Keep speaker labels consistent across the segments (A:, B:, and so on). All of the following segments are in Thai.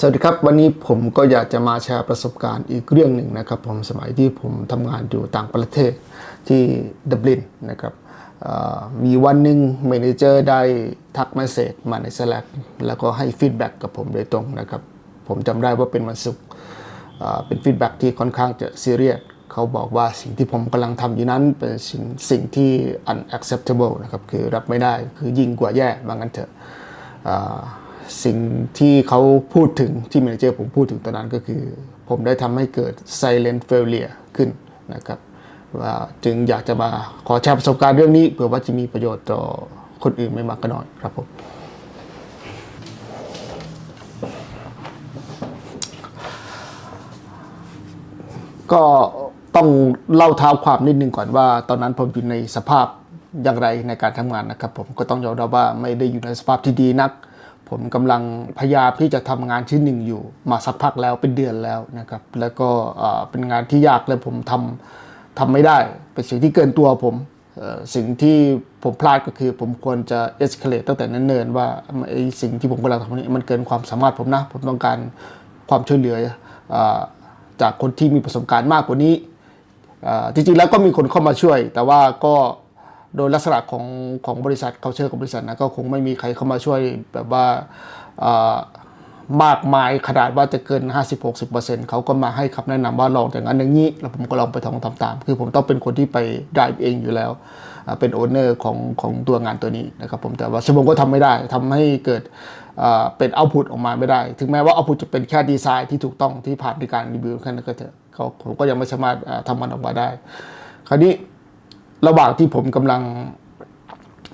A: สวัสดีครับ วันนี้ผมก็อยากจะมาแชร์ประสบการณ์อีกเรื่องหนึ่งนะครับ ผมสมัยที่ผมทำงานอยู่ต่างประเทศที่ดับลินนะครับมีวันหนึ่งเมนเจอร์ได้ทักเมสเซจมาใน Slack แล้วก็ให้ฟีดแบ็กกับผมโดยตรงนะครับ ผมจำได้ว่าเป็นวันศุกร์เป็นฟีดแบ็กที่ค่อนข้างจะซีเรียสเขาบอกว่าสิ่งที่ผมกำลังทำอยู่นั้นเป็นสิ่งสิ่งที่ unacceptable นะครับ คือรับไม่ได้คือยิ่งกว่าแย่บางั้นเถอะ สิ่งที่เขาพูดถึงที่เมนเจอร์ผมพูดถึงตอนนั้นก็คือ ผมได้ทำให้เกิด silent failure ขึ้นนะครับว่าจึงอยากจะมาขอแชร์ประสบการณ์เรื่องนี้เผื่อว่าจะมีประโยชน์ต่อคนอื่นไม่มากก็น้อยครับผมก็ต้องเล่าเท้าความนิดนึงก่อนว่า ตอนนั้นผมอยู่ในสภาพอย่างไรในการทำงานนะครับ ผมก็ต้องยอมรับว่าไม่ได้อยู่ในสภาพที่ดีนัก ผมกำลังพยายามที่จะทำงานชิ้นหนึ่งอยู่ มาสักพักแล้วเป็นเดือนแล้วนะครับ แล้วก็เป็นงานที่ยากและผมทำทำไม่ได้ เป็นสิ่งที่เกินตัวผมสิ่งที่ผมพลาดก็คือ ผมควรจะ escalate ตั้งแต่นั้นเนินว่าไอ้สิ่งที่ผมกำลังทำนี้มันเกินความสามารถผมนะ ผมต้องการความช่วยเหลืออจากคนที่มีประสบการณ์มากกว่านี้จริงๆแล้วก็มีคนเข้ามาช่วย แต่ว่าก็ โดยลักษณะของของบริษัทเขาเชื่อของบริษัทนะก็คงไม่มีใครเข้ามาช่วยแบบว่ามากมายขนาดว่าจะเกิน 50-60%เขาก็มาให้คำแนะนำว่าลองอย่างนั้นอย่างนี้ แล้วผมก็ลองไปทำทำตาม คือผมต้องเป็นคนที่ไป drive เองอยู่แล้ว เป็นโอเนอร์ของของตัวงานตัวนี้นะครับผมแต่ว่าสมมก็ทำไม่ได้ทำให้เกิดเป็นเอาพุตออกมาไม่ได้ ถึงแม้ว่าเอาพุตจะเป็นแค่ดีไซน์ที่ถูกต้องที่ผ่านในการรีวิวแค่นั้นก็เถอะเขาผมก็ยังไม่สามารถอ่าทำมันออกมาได้ คราวนี้ ระหว่างที่ผมกำลัง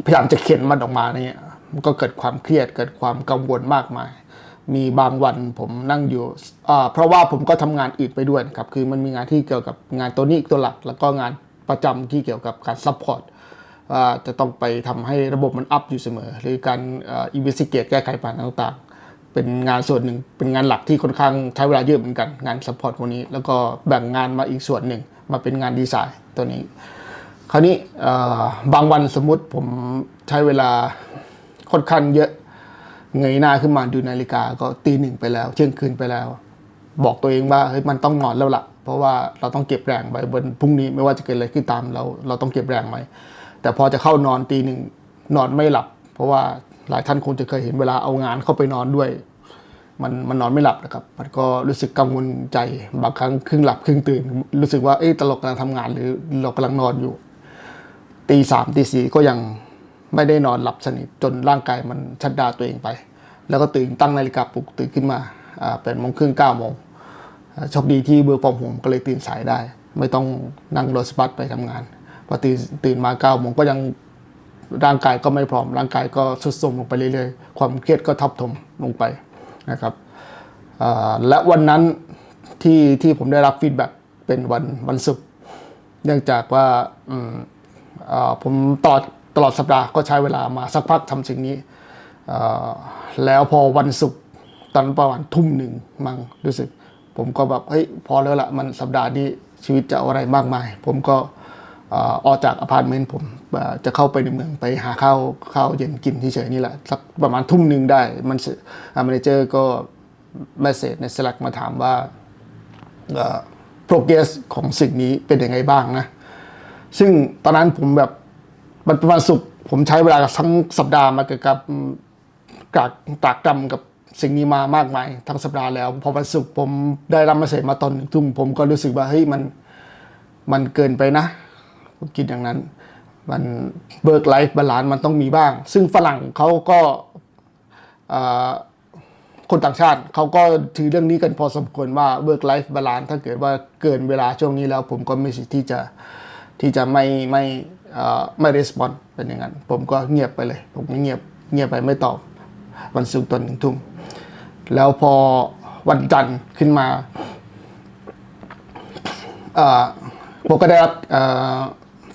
A: พยายามจะเขียนมันออกมาเนี่ยมันก็เกิดความเครียดเกิดความกังวลมากมาย มีบางวันผมนั่งอยู่เพราะว่าผมก็ทำงานอื่นไปด้วยครับ คือมันมีงานที่เกี่ยวกับงานตัวนี้ตัวหลัก แล้วก็งานประจำที่เกี่ยวกับการซัพพอร์ตจะต้องไปทำให้ระบบมันอัพอยู่เสมอ หรือการอินเวสติเกตแก้ไขปัญหาต่างๆ เป็นงานส่วนหนึ่ง เป็นงานหลักที่ค่อนข้างใช้เวลาเยอะเหมือนกัน งานซัพพอร์ตพวกนี้ แล้วก็แบ่งงานมาอีกส่วนหนึ่ง มาเป็นงานดีไซน์ตัวนี้ คราวนี้บางวันสมมุติผมใช้เวลาค่อนข้างเยอะเงยหน้าขึ้นมาดูนาฬิกาก็ตีหนึ่งไปแล้ว เที่ยงคืนไปแล้ว บอกตัวเองว่าเฮ้ยมันต้องนอนแล้วล่ะ เพราะว่าเราต้องเก็บแรงไว้บนพรุ่งนี้ไม่ว่าจะเกิดอะไรขึ้นตามเราเราต้องเก็บแรงไว้แต่พอจะเข้านอนตีหนึ่งนอนไม่หลับ เพราะว่าหลายท่านคงจะเคยเห็นเวลาเอางานเข้าไปนอนด้วย มันมันนอนไม่หลับนะครับ มันก็รู้สึกกังวลใจบางครั้งครึ่งหลับครึ่งตื่น รู้สึกว่าเอ๊ะตลกกำลังทำงานหรือเรากำลังนอนอยู่ ตีสามตีสี่ก็ยังไม่ได้นอนหลับสนิทจนร่างกายมันชัดดาตัวเองไป แล้วก็ตื่นตั้งนาฬิกาปลุกตื่นขึ้นมาอ่าเป็นโมงครึ่งเก้าโมงโชคดีที่เบอร์ฟอมผมก็เลยตื่นสายได้ ไม่ต้องนั่งรถสบัสไปทำงานพอตื่นตื่นมาเก้าโมงก็ยังร่างกายก็ไม่พร้อม ร่างกายก็ทรุดโทรมลงไปเรื่อยๆ ความเครียดก็ทับถมลงไปนะครับและวันนั้นที่ที่ผมได้รับฟีดแบ็กเป็นวันวันศุกร์เนื่องจากว่า ผมตลอดตลอดสัปดาห์ก็ใช้เวลามาสักพักทำสิ่งนี้ แล้วพอวันศุกร์ตอนประมาณทุ่มหนึ่งมั้งรู้สึก ผมก็แบบเฮ้ยพอแล้วละมันสัปดาห์นี้ชีวิตจะอะไรมากมาย ผมก็ออกจากอพาร์ตเมนต์ผมจะเข้าไปในเมืองไปหาข้าวข้าวเย็นกินที่เฉยนี่แหละสักประมาณทุ่มหนึ่งได้มันเมนเจอร์ก็เมสเซจใน Slack มาถามว่าโปรเกรสของสิ่งนี้เป็นยังไงบ้างนะ ซึ่งตอนนั้นผมแบบมันเป็นวันศุกร์ผมใช้เวลาทั้งสัปดาห์มาเกี่ยวกับกากตากตรำกับสิ่งนี้มามากมายทั้งสัปดาห์แล้ว พอวันศุกร์ผมได้รับมาเสร็จมาตอนทุ่มผมก็รู้สึกว่าเฮ้ยมันมันเกินไปนะ ผมคิดอย่างนั้น มันเบิร์กไลฟ์บาลานมันต้องมีบ้าง ซึ่งฝรั่งเขาก็คนต่างชาติเขาก็ถือเรื่องนี้กันพอสมควรว่า work life balance ถ้าเกิดว่าเกินเวลาช่วงนี้แล้ว ผมก็ไม่สิทธิ์ที่จะ ที่จะไม่ไม่ไม่ respond เป็นอย่างนั้น ผมก็เงียบไปเลย ผมก็เงียบเงียบไปไม่ตอบ วันศุกร์ตอนหนึ่งทุ่ม แล้วพอวันจันทร์ขึ้นมาผมก็ได้รับ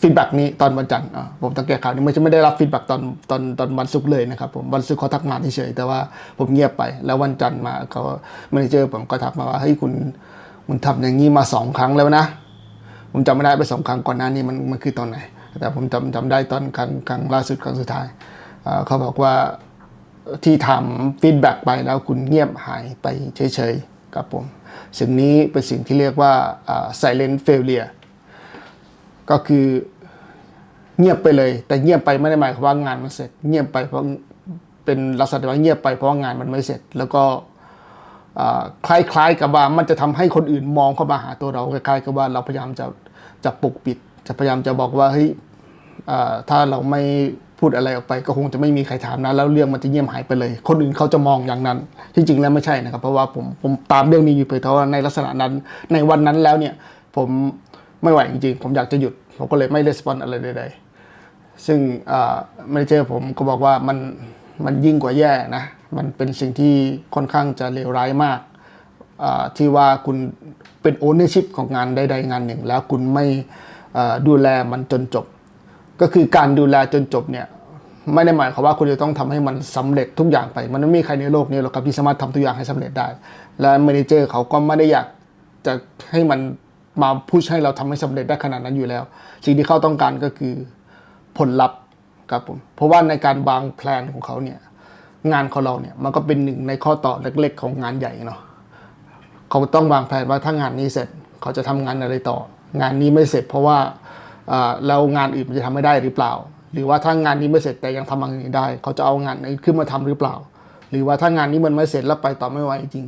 A: ฟีดแบ็กนี้ตอนวันจันทร์ผมตั้งแก้ข่าวนี้ไม่ใช่ไม่ได้รับฟีดแบ็กตอนตอนตอนวันศุกร์เลยนะครับผมวันศุกร์เขาทักมาเฉยแต่ว่าผมเงียบไป แล้ววันจันทร์มาเขาเมเนเจอร์ผมก็ทักมาว่าเฮ้ยคุณคุณทำอย่างนี้มาสองครั้งแล้วนะ ผมจำไม่ได้ไปสองครั้งก่อนหน้านี้มันมันคือตอนไหน แต่ผมจำจำได้ตอนครั้งครั้งล่าสุดครั้งสุดท้ายเขาบอกว่าที่ทำฟีดแบ็กไปแล้วคุณเงียบหายไปเฉยๆครับผมสิ่งนี้เป็นสิ่งที่เรียกว่า silent failure ก็คือเงียบไปเลย แต่เงียบไปไม่ได้หมายความว่างานมันเสร็จ เงียบไปเพราะเป็นลักษณะว่าเงียบไปเพราะงานมันไม่เสร็จ แล้วก็คล้ายๆกับว่ามันจะทำให้คนอื่นมองเข้ามาหาตัวเราคล้ายๆกับว่าเราพยายามจะ จะปกปิด จะพยายามจะบอกว่าเฮ้ยถ้าเราไม่พูดอะไรออกไปก็คงจะไม่มีใครถามนะ แล้วเรื่องมันจะเงียบหายไปเลย คนอื่นเขาจะมองอย่างนั้น ที่จริงแล้วไม่ใช่นะครับ เพราะว่าผมผมตามเรื่องนี้อยู่เพราะว่าในลักษณะนั้น ในวันนั้นแล้วเนี่ยผมไม่ไหวจริงๆ ผมอยากจะหยุด ผมก็เลยไม่รีสปอนอะไรใดๆ ซึ่งไม่เจอผมก็บอกว่ามันมันยิ่งกว่าแย่นะ มันเป็นสิ่งที่ค่อนข้างจะเลวร้ายมาก ที่ว่าคุณเป็นโอเนอร์ชิพของงานใดๆงานหนึ่ง แล้วคุณไม่ดูแลมันจนจบ ก็คือการดูแลจนจบเนี่ยไม่ได้หมายความว่าคุณจะต้องทำให้มันสำเร็จทุกอย่างไป มันไม่มีใครในโลกนี้หรอกครับที่สามารถทำทุกอย่างให้สำเร็จได้ และเมนเจอร์เขาก็ไม่ได้อยากจะให้มันมาพุชให้เราทำให้สำเร็จได้ขนาดนั้นอยู่แล้ว สิ่งที่เขาต้องการก็คือผลลัพธ์ครับผมเพราะว่าในการวางแผนของเขาเนี่ยงานของเราเนี่ยมันก็เป็นหนึ่งในข้อต่อเล็กๆ ของงานใหญ่เนาะ เขาต้องวางแผนว่าถ้างานนี้เสร็จเขาจะทำงานอะไรต่อ งานนี้ไม่เสร็จเพราะว่าอ่าแล้วงานอื่นมันจะทำไม่ได้หรือเปล่า หรือว่าถ้างานนี้ไม่เสร็จแต่ยังทำงานอื่นได้ เขาจะเอางานนี้ขึ้นมาทำหรือเปล่า หรือว่าถ้างานนี้มันไม่เสร็จแล้วไปต่อไม่ไหวจริง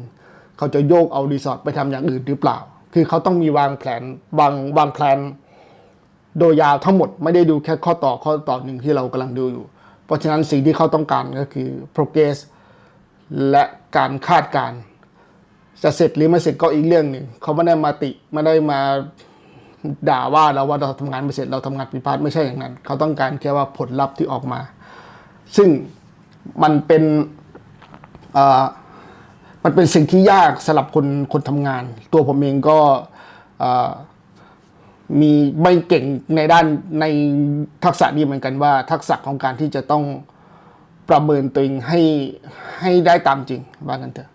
A: เขาจะโยกเอารีสอร์ทไปทำอย่างอื่นหรือเปล่า คือเขาต้องมีวางแผนวางวางแผนโดยยาวทั้งหมดไม่ได้ดูแค่ข้อต่อข้อต่อหนึ่งที่เรากำลังดูอยู่ เพราะฉะนั้นสิ่งที่เขาต้องการก็คือ progress และการคาดการณ์ จะเสร็จหรือไม่เสร็จก็อีกเรื่องหนึ่งเขาไม่ได้มาติไม่ได้มาด่าว่าเราว่าเราทำงานไม่เสร็จเราทำงานผิดพลาดไม่ใช่อย่างนั้น เขาต้องการแค่ว่าผลลัพธ์ที่ออกมา ซึ่งมันเป็นมันเป็นสิ่งที่ยากสำหรับคนคนทำงาน ตัวผมเองก็มีไม่เก่งในด้านในทักษะนี้เหมือนกันว่า ทักษะของการที่จะต้องประเมินตัวเองให้ให้ได้ตามจริงว่ากันเถอะ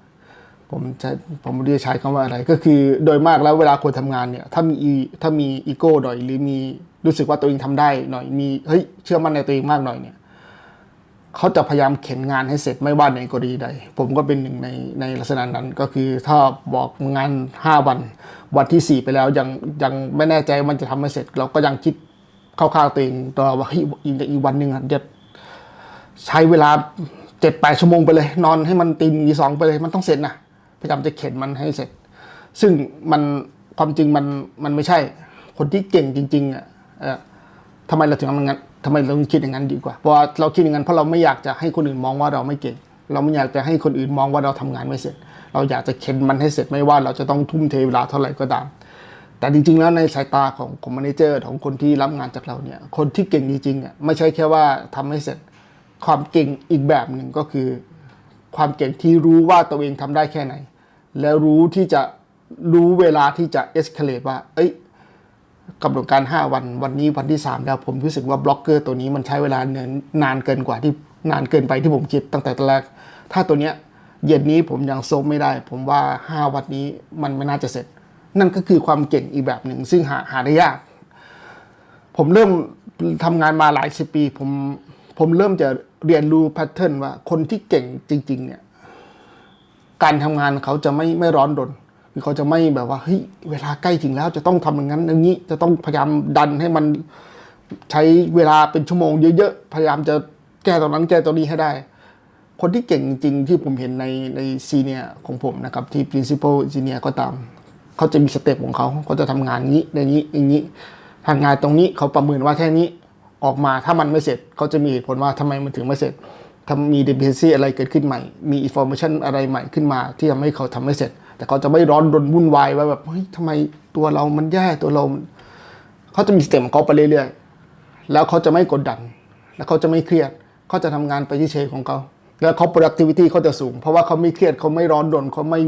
A: ผมจะผมเรียกใช้คำว่าอะไร ก็คือโดยมากแล้วเวลาคนทำงานเนี่ยถ้ามีถ้ามีอีโก้หน่อย หรือมีรู้สึกว่าตัวเองทำได้หน่อยมีเฮ้ยเชื่อมั่นในตัวเองมากหน่อยเนี่ยเขาจะพยายามเข็นงานให้เสร็จไม่ว่าในกรณีใด ผมก็เป็นหนึ่งในในลักษณะนั้นก็คือถ้าบอกงาน 5 วัน วันที่ 4 ไปแล้วยังยังไม่แน่ใจมันจะทำไม่เสร็จ เราก็ยังคิดเข้าๆตัวเองตัวเราว่าเฮ้ยอีกอีกวันหนึ่งอะเดี๋ยวใช้เวลาเจ็ดแปดชั่วโมงไปเลย นอนให้มันตีนทีสองไปเลยมันต้องเสร็จนะ พยายามจะเข็นมันให้เสร็จ ซึ่งมันความจริงมันมันไม่ใช่ คนที่เก่งจริงๆอะเอ่อทำไมเราถึงทำอย่างนั้นทำไมเราคิดอย่างนั้นดีกว่าเพราะเราคิดอย่างนั้นเพราะเราไม่อยากจะให้คนอื่นมองว่าเราไม่เก่ง เราไม่อยากจะให้คนอื่นมองว่าเราทำงานไม่เสร็จ เราอยากจะเข็นมันให้เสร็จไม่ว่าเราจะต้องทุ่มเทเวลาเท่าไหร่ก็ตาม แต่จริงๆ แล้วในสายตาของของมเนเจอร์ของคนที่รับงานจากเราเนี่ย คนที่เก่งจริงๆอะไม่ใช่แค่ว่าทำให้เสร็จ ความเก่งอีกแบบหนึ่งก็คือ ความเก่งที่รู้ว่าตัวเองทำได้แค่ไหน แล้วรู้ที่จะรู้เวลาที่จะเอ็กซ์เคเลตว่า เอ้ยกำหนดการ 5 วันวันนี้วันที่ 3 แล้วผมรู้สึกว่าบล็อกเกอร์ตัวนี้มันใช้เวลาเนินนานเกินกว่าที่นานเกินไปที่ผมคิดตั้งแต่ตอนแรก ถ้าตัวเนี้ยเย็นนี้ผมยังโซมไม่ได้ ผมว่า 5 วันนี้มันไม่น่าจะเสร็จ นั่นก็คือความเก่งอีกแบบหนึ่ง ซึ่งหาหาได้ยาก ผมเริ่มทำงานมาหลายสิบปี ผมผมเริ่มจะเรียนรู้แพทเทิร์นว่าคนที่เก่งจริง ๆ เนี่ย การทำงานเขาจะไม่ไม่ร้อนรนคือเขาจะไม่แบบว่าเฮ้ยเวลาใกล้ถึงแล้วจะต้องทำอย่างนั้นอย่างนี้ จะต้องพยายามดันให้มันใช้เวลาเป็นชั่วโมงเยอะๆ พยายามจะแก้ตรงนั้นแก้ตรงนี้ให้ได้ คนที่เก่งจริงที่ผมเห็นในในซีเนียของผมนะครับ ที่ principal engineer ก็ตาม เขาจะมีสเต็ปของเขาเขาจะทำงานนี้อย่างนี้อย่างนี้ทางงานตรงนี้เขาประเมินว่าแค่นี้ออกมาถ้ามันไม่เสร็จเขาจะมีเหตุผลว่าทำไมมันถึงไม่เสร็จ ถ้ามี dependency อะไรเกิดขึ้นใหม่ มี information อะไรใหม่ขึ้นมา ที่ทำให้เขาทำไม่เสร็จ แต่เขาจะไม่ร้อนรนวุ่นวายว่าแบบเฮ้ยทำไมตัวเรามันแย่ตัวเรา เขาจะมีสเต็ปของเขาไปเรื่อยๆ แล้วเขาจะไม่กดดัน แล้วเขาจะไม่เครียด เขาจะทำงานไปที่เฉยของเขา แล้วเขา productivity เขาจะสูง เพราะว่าเขาไม่เครียดเขาไม่ร้อนรนเขาไม่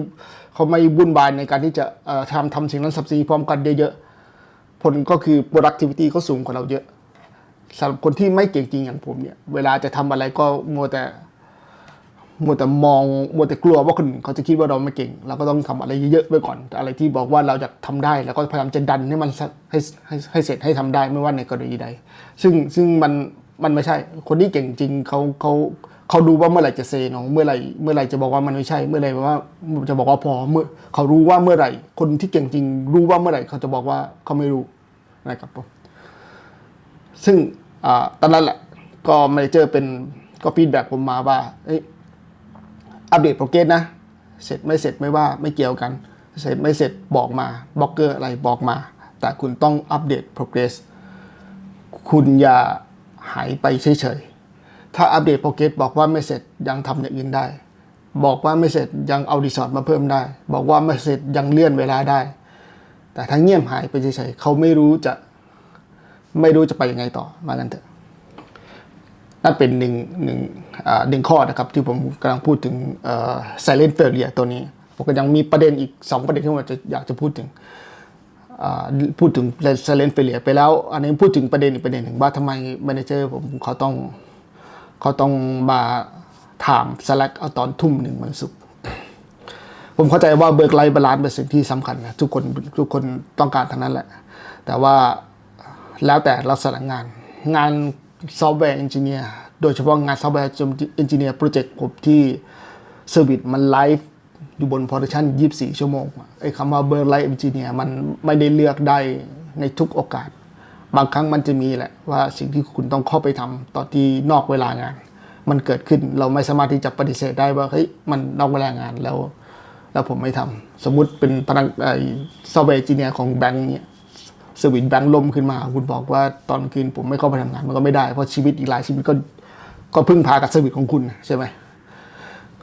A: เขาไม่วุ่นวายในการที่จะทำทำสิ่งนั้นสับสีพร้อมกันเยอะๆ ผลก็คือ productivity เขาสูงกว่าเราเยอะ สำหรับคนที่ไม่เก่งจริงอย่างผมเนี่ย เวลาจะทำอะไรก็มัวแต่มัวแต่มองมัวแต่กลัวว่าคนอื่นเขาจะคิดว่าเราไม่เก่ง เราก็ต้องทำอะไรเยอะๆไว้ก่อน อะไรที่บอกว่าเราจะทำได้แล้วก็พยายามจะดันให้มันให้ให้ให้เสร็จให้ทำได้ไม่ว่าในกรณีใด ซึ่งซึ่งมันมันไม่ใช่ คนที่เก่งจริงเขาเขาเขารู้ว่าเมื่อไหร่จะเซโนเมื่อไหร่เมื่อไหร่จะบอกว่ามันไม่ใช่ เมื่อไหร่ว่าจะบอกว่าพอเมื่อเขารู้ว่าเมื่อไหร่ คนที่เก่งจริง รู้ว่าเมื่อไหร่เขาจะบอกว่าเขาไม่รู้นะครับผมซึ่ง ตอนนั้นแหละก็เมเจอร์เป็นก็ฟีดแบ็กผมมาว่าอัปเดตโปรเกรสนะ เสร็จไม่เสร็จไม่ว่าไม่เกี่ยวกัน เสร็จไม่เสร็จบอกมาบล็อกเกอร์อะไรบอกมา แต่คุณต้องอัปเดตโปรเกรสคุณอย่าหายไปเฉยๆ ถ้าอัปเดตโปรเกรสบอกว่าไม่เสร็จยังทำอย่างอื่นได้ บอกว่าไม่เสร็จยังเอาดีสอร์มาเพิ่มได้ บอกว่าไม่เสร็จยังเลื่อนเวลาได้ แต่ถ้าเงียบหายไปเฉยๆเขาไม่รู้จะ ไม่รู้จะไปยังไงต่อมากันเถอะนั่นเป็นหนึ่งหนึ่งอ่าหนึ่งข้อนะครับ ที่ผมกำลังพูดถึงเอ่อ silent failure ตัวนี้ ผมก็ยังมีประเด็นอีก 2 ประเด็นที่ผมจะอยากจะพูดถึงอ่าพูดถึง silent failure ไปแล้ว อันนี้พูดถึงประเด็นอีกประเด็นหนึ่งว่าทำไม manager ผมเขาต้องเขาต้องมาถาม Slack เอาตอนทุ่มหนึ่งวันศุกร์ผมเข้าใจว่าเบิร์กไลฟ์บาลานซ์เป็นสิ่งที่สำคัญนะทุกคนทุกคนต้องการทั้งนั้นแหละ แต่ว่า แล้วแต่ลักษณะงาน งานซอฟต์แวร์เอนจิเนียร์โดยเฉพาะงานซอฟต์แวร์เอนจิเนียร์โปรเจกต์ผมที่เซอร์วิสมันไลฟ์อยู่บน production 24 ชั่วโมงไอ้คำว่าเบิร์ไลฟ์เอนจิเนียร์มันไม่ได้เลือกได้ในทุกโอกาส บางครั้งมันจะมีแหละว่าสิ่งที่คุณต้องเข้าไปทำตอนที่นอกเวลางาน มันเกิดขึ้นเราไม่สามารถที่จะปฏิเสธได้ว่าเฮ้ยมันนอกเวลางานแล้ว แล้วผมไม่ทำสมมุติเป็นพนักไอ้ซอฟต์แวร์เอนจิเนียร์ของแบงก์เนี่ย สวิตแบงก์ล่มขึ้นมา คุณบอกว่าตอนคืนผมไม่เข้าไปทำงานมันก็ไม่ได้ เพราะชีวิตอีกหลายชีวิตก็ก็พึ่งพากับสวิตของคุณใช่ไหม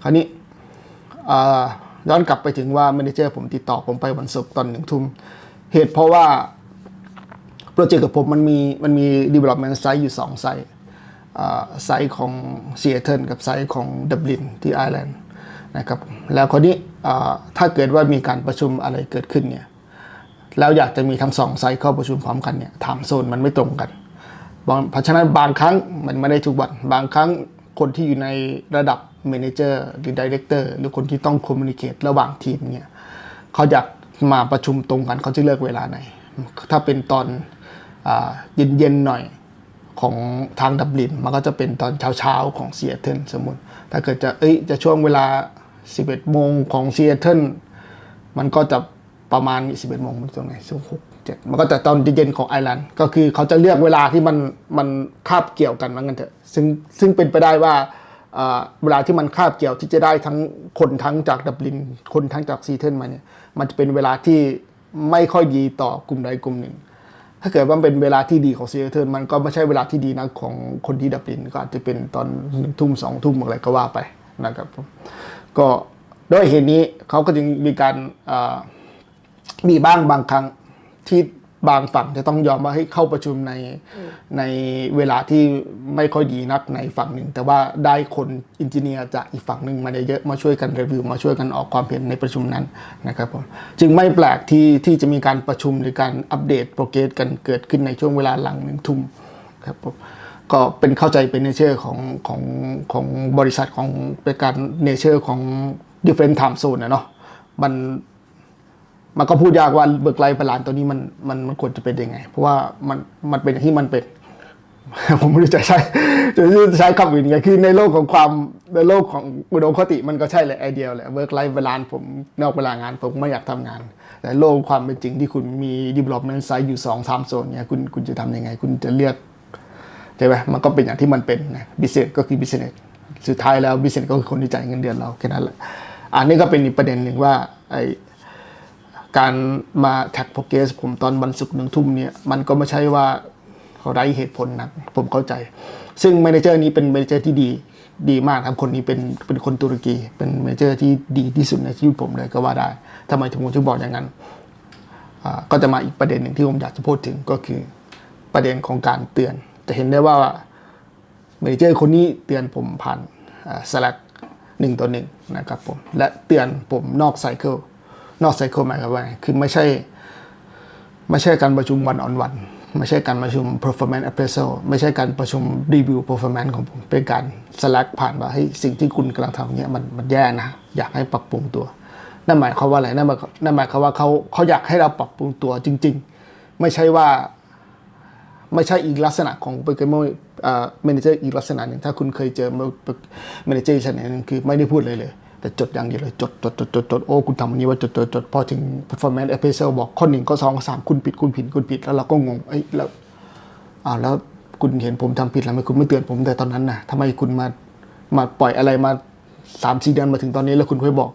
A: คราวนี้ย้อนกลับไปถึงว่า m ม n เจอร์ผมติดต่อผมไปวันศุกร์ตอนหนึ่งทุ่มเหตุเพราะว่าโปรเจกต์กับผมมันมีมันมี development site อยู่ 2 ไซต์ไซต์ของซีแอตเทิลกับไซต์ของดับลินที่ไอร์แลนด์นะครับแล้วคนนี้ถ้าเกิดว่ามีการประชุมอะไรเกิดขึ้นเนี่ย แล้วอยากจะมีทั้งสองไซเข้าประชุมพร้อมกันเนี่ยไทม์โซนมันไม่ตรงกันเพราะฉะนั้นบางครั้งมันไม่ได้ทุกวัน บางครั้งคนที่อยู่ในระดับ Manager หรือ Director หรือคนที่ต้อง communicate ระหว่างทีมเนี่ยเขาอยากมาประชุมตรงกันเขาจะเลือกเวลาไหน ถ้าเป็นตอนเย็นเย็นๆหน่อยของทางดับลินมันก็จะเป็นตอนเช้าเช้าๆของซีแอตเทิลสมมติ ถ้าเกิดจะเอ้ยจะช่วงเวลา 11โมงของซีแอตเทิลมันก็จะ ประมาณ 11โมงมันตรงไหนสักหกเจ็ดมันก็จะตอนเย็นของไอร์แลนด์ก็คือเขาจะเลือกเวลาที่มันมันคาบเกี่ยวกันว่างั้นเถอะซึ่งซึ่งเป็นไปได้ว่าเวลาที่มันคาบเกี่ยวที่จะได้ทั้งคนทั้งจากดับลิน คนทั้งจากซีเทนมาเนี่ยมันจะเป็นเวลาที่ไม่ค่อยดีต่อกลุ่มใดกลุ่มหนึ่ง ถ้าเกิดว่ามันเป็นเวลาที่ดีของซีเทนมันก็ไม่ใช่เวลาที่ดีนะของคนที่ดับลินก็อาจจะเป็นตอนหนึ่งทุ่มสองทุ่มอะไรก็ว่าไปนะครับก็ด้วยเหตุนี้เขาก็จึงมีการอ่า มีบ้างบางครั้งที่บางฝั่งจะต้องยอมว่าให้เข้าประชุมในในเวลาที่ไม่ค่อยดีนักในฝั่งหนึ่ง แต่ว่าได้คนอินจิเนียร์จากอีกฝั่งหนึ่งมาเยอะมาช่วยกันรีวิว มาช่วยกันออกความเห็นในประชุมนั้นนะครับผมจึงไม่แปลกที่ที่จะมีการประชุมหรือการอัปเดตโปรเกรสกันเกิดขึ้นในช่วงเวลาหลังหนึ่งทุ่มครับผมก็เป็นเข้าใจเป็นเนเจอร์ของของของบริษัทของเป็นการเนเจอร์ของ different time zone นะเนาะมัน มันก็พูดยากว่าเบิกไลฟ์บาลานตัวนี้มันมันมันควรจะเป็นยังไง เพราะว่ามันมันเป็นอย่างที่มันเป็น ผมไม่รู้จะใช้จะใช้คำอื่นยังไงคือในโลกของความในโลกของอุดมคติมันก็ใช่แหละไอเดียแหละเบิกไลฟ์บาลานผมนอกเวลางาน ผมไม่อยากทำงาน แต่โลกความเป็นจริงที่คุณมี development site อยู่สองสามโซนเนี่ยคุณคุณจะทำยังไง คุณจะเลือกใช่ไหมมันก็เป็นอย่างที่มันเป็นนะบิสเนสก็คือบิสเนสสุดท้ายแล้วบิสเนสก็คือคนที่จ่ายเงินเดือนเราแค่นั้นแหละอันนี้ก็เป็นอีกประเด็นหนึ่งว่าไอ การมาแท็กโปรเกสผมตอนวันศุกร์หนึ่งทุ่มเนี่ยมันก็ไม่ใช่ว่าไร้เหตุผลนะผมเข้าใจ ซึ่งแมเนเจอร์นี้เป็นแมเนเจอร์ที่ดีดีมากครับคนนี้เป็นเป็นคนตุรกี เป็นแมเนเจอร์ที่ดีที่สุดในชีวิตผมเลยก็ว่าได้ทำไมถึงผมถึงบอกอย่างนั้นก็จะมาอีกประเด็นหนึ่งที่ผมอยากจะพูดถึงก็คือประเด็นของการเตือน จะเห็นได้ว่าเมเนเจอร์คนนี้เตือนผมผ่านสลักหนึ่งต่อหนึ่งนะครับผมและเตือนผมนอกไซเคิล นอกไซเคิลหมายความว่าไงคือไม่ใช่ ไม่ใช่การประชุมวันออนวันไม่ใช่การประชุม performance appraisal ไม่ใช่การประชุม review performance ของผม เป็นการ slack ผ่านว่าเฮ้สิ่งที่คุณกำลังทำเนี่ยมันมันแย่นะ อยากให้ปรับปรุงตัว นั่นหมายความว่าอะไร นั่นหมายนั่นหมายความว่าเขาเขาอยากให้เราปรับปรุงตัวจริง ๆ ไม่ใช่ว่า ไม่ใช่อีกลักษณะของโปรแกรมเมอร์แมเนเจอร์อีกลักษณะหนึ่งถ้าคุณเคยเจอแมเนเจอร์ลักษณะหนึงคือไม่ได้พูดเลยเลย แต่จดอย่างเดียวเลยจดจดจดจดจดโอ้คุณทำอันนี้ว่าจดจดจดพอถึง performance appraisal บอกข้อหนึ่งข้อสองข้อสามคุณผิดคุณผิดคุณผิด แล้วเราก็งงเอ้ยแล้วอ้าวแล้วคุณเห็นผมทำผิดแล้วทำไมคุณไม่เตือนผมแต่ตอนนั้นน่ะทำไมคุณมามาปล่อยอะไรมาสามสี่เดือนมาถึงตอนนี้แล้วคุณค่อยบอก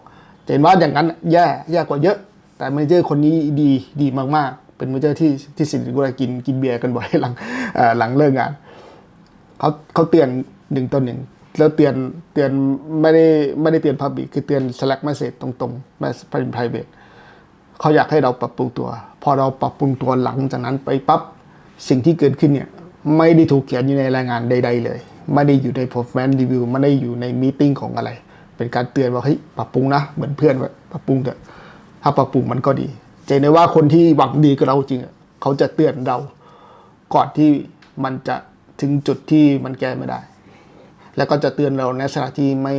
A: จะเห็นว่าอย่างนั้นแย่แย่กว่าเยอะ แต่แมเนเจอร์คนนี้ดีดีมากๆ เป็นแมเนเจอร์ที่ที่สิทธิ์กุลากินกินเบียร์กันบ่อยหลังหลังเลิกงานเขาเขาเตือนหนึ่งต่อหนึ่ง แล้วเตือนเตือนไม่ได้ไม่ได้เตือนพับบิคือเตือน Slack message ตรงๆไม่เป็น private เขาอยากให้เราปรับปรุงตัว พอเราปรับปรุงตัวหลังจากนั้นไปปั๊บสิ่งที่เกิดขึ้นเนี่ยไม่ได้ถูกเขียนอยู่ในรายงานใด ๆ เลย ไม่ได้อยู่ใน performance review ไม่ได้อยู่ในมีติ้งของอะไร เป็นการเตือนว่าเฮ้ยปรับปรุงนะ เหมือนเพื่อนว่าปรับปรุงเถอะถ้าปรับปรุงมันก็ดีเจนได้ว่าคนที่หวังดีกับเราจริงเขาจะเตือนเรา ก่อนที่มันจะถึงจุดที่มันแก้ไม่ได้ แล้วก็จะเตือนเราในลักษณะที่ไม่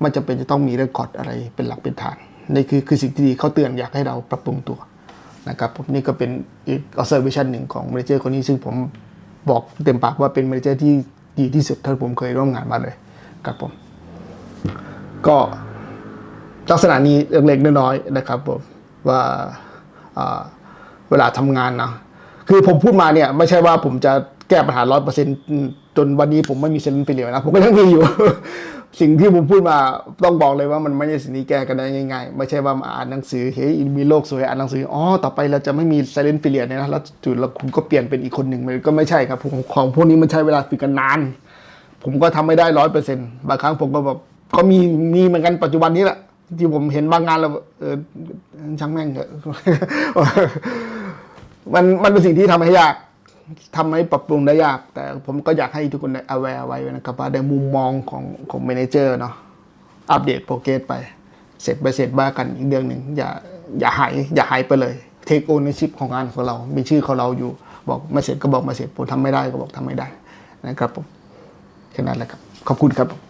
A: ไม่จำเป็นจะต้องมีเรคคอร์ดอะไรเป็นหลักเป็นฐานนี่คือคือสิ่งที่ดีเขาเตือนอยากให้เราปรับปรุงตัวนะครับผมนี่ก็เป็นอีก observation หนึ่งของ m มนเจอร์คนนี้ซึ่งผมบอกเต็มปากว่าเป็น m มนเจอร์ที่ดีที่สุดเท่าที่ผมเคยร่วมงานมาเลยครับผม ก็ลักษณะนี้เล็กๆน้อยๆนะครับผมว่าอ่าเวลาทำงานนะคือผมพูดมาเนี่ยไม่ใช่ว่าผมจะ แก้ปัญหาร้อยเปอร์เซ็นจนวันนี้ผมไม่มีเซนต์ไปเลียนะผมก็ยังมีอยู่ สิ่งที่ผมพูดมาต้องบอกเลยว่ามันไม่ใช่สิ่งที่แก้กันได้ง่ายๆ ไม่ใช่ว่ามาอ่านหนังสือเฮ้ยมีโลกสวยอ่านหนังสืออ๋อต่อไปเราจะไม่มีไซเลนต์ฟิเลียเนี่ยนะแล้วจุดแล้วคุณก็เปลี่ยนเป็นอีกคนหนึ่งเลยก็ไม่ใช่ครับผมของพวกนี้มันใช้เวลาฝึกกันนาน ผมก็ทำไม่ได้ร้อยเปอร์เซ็นต์บางครั้งผมก็แบบก็มีมีเหมือนกันปัจจุบันนี้แหละที่ผมเห็นบางงานแล้วเออช่างแม่งเถอะมันมันเป็นสิ่งที่ทำให้ยาก ทำให้ปรับปรุงได้ยาก แต่ผมก็อยากให้ทุกคนได้ aware ไว้นะครับว่าในมุมมองของของ manager เนาะอัปเดตโปรเกรสไปเสร็จไปเสร็จบ้ากันอีกเรื่องหนึ่งอย่าอย่าหายอย่าหายไปเลย take ownership ของงานของเรา มีชื่อของเราอยู่ บอกมาเสร็จก็บอกมาเสร็จผมทำไม่ได้ก็บอกทำไม่ได้นะครับผมแค่นั้นแหละครับ ขอบคุณครับ